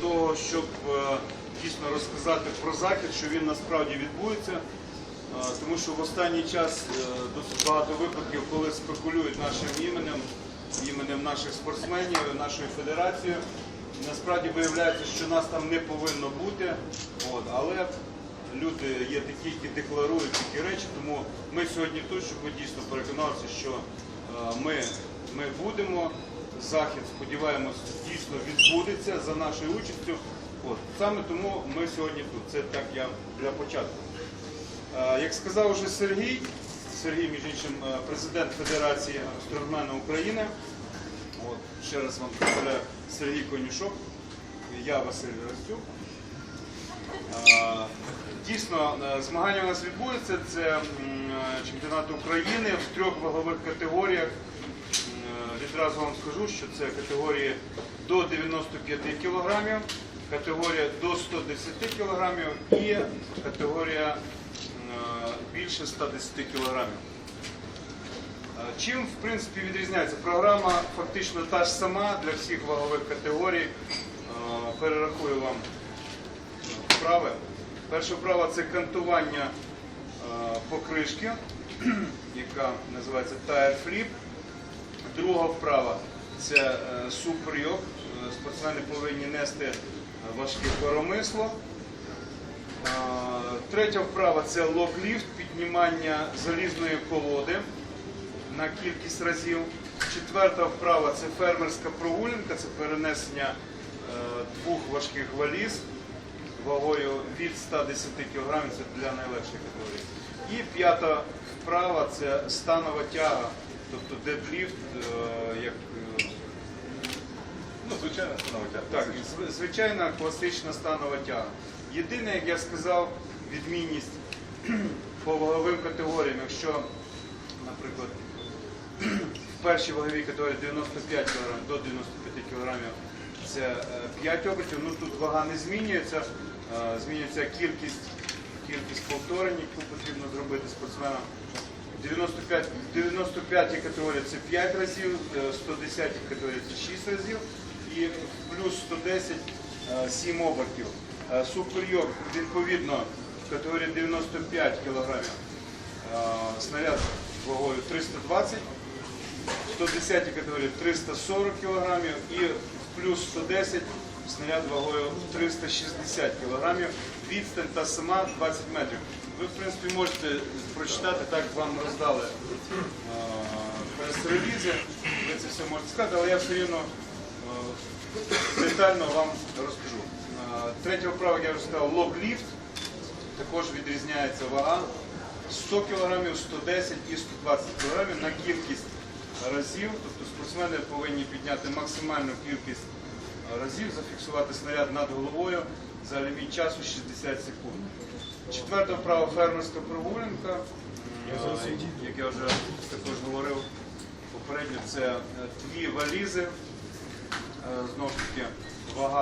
того, щоб е, дійсно розказати про захід, що він насправді відбудеться. Е, Тому що в останній час е, досить багато випадків, коли спекулюють нашим іменем, іменем наших спортсменів, нашої федерації. Насправді виявляється, що нас там не повинно бути. От, але люди є такі, які декларують такі речі, тому ми сьогодні тут, щоб ви дійсно переконалися, що ми, ми будемо. Захід, сподіваємось, дійсно відбудеться за нашою участю. От. Саме тому ми сьогодні тут. Це так я для початку. Е, Як сказав уже Сергій, Сергій, між іншим, е, президент Федерації Стронгмена України. От, ще раз вам представляю Сергій Конюшок, я Василь Ростюк. Е, Дійсно, змагання у нас відбудеться. Це чемпіонат України в трьох вагових категоріях. Відразу вам скажу, що це категорії до 95 кг, категорія до 110 кг і категорія е, більше 110 кг. Е, Чим, в принципі, відрізняється? Програма фактично та ж сама для всіх вагових категорій. Е, Перерахую вам вправи. Перша вправа це кантування покришки, яка називається tire flip. Друга вправа це е, суприйок. Е, Спортсмени повинні нести е, важке коромисло. Третя вправа це локліфт, піднімання залізної колоди на кількість разів. Четверта вправа це фермерська прогулянка, це перенесення двох важких валіз вагою від 110 кг, це для найлегшої категорії. І п'ята вправа це станова тяга, тобто дедліфт, е, як е, Ну, звичайно, становиться. так, звичайна класична станова тяга. Єдине, як я сказав, відмінність по ваговим категоріям, якщо, наприклад, в першій ваговій категорії 95 кг до 95 кг це 5 обертів, ну тут вага не змінюється, е, змінюється кількість, кількість повторень, яку потрібно зробити спортсменам. 95, 95 категорія це 5 разів, е, 110 категорія це 6 разів і плюс 110 е, 7 обертів. Е, Супerior, відповідно, категорія 95 кг, снаряд вагою 320 110 категорії 340 кг і плюс 110 снаряд вагою 360 кг. Відстань та сама 20 метрів. Ви, в принципі, можете прочитати, так вам роздали прес-релізи, ви це все можете сказати, але я все рівно детально вам розкажу. Третя вправа, я вже сказав, лог-ліфт. Також відрізняється вага 100 кг, 110 і 120 кг на кількість разів. Тобто спортсмени повинні підняти максимальну кількість разів, зафіксувати снаряд над головою за ліміт часу 60 секунд. Четверта вправа фермерська прогулянка. Е, Як я вже також говорив попередньо, це е, дві валізи. Е, Знову ж таки, вага.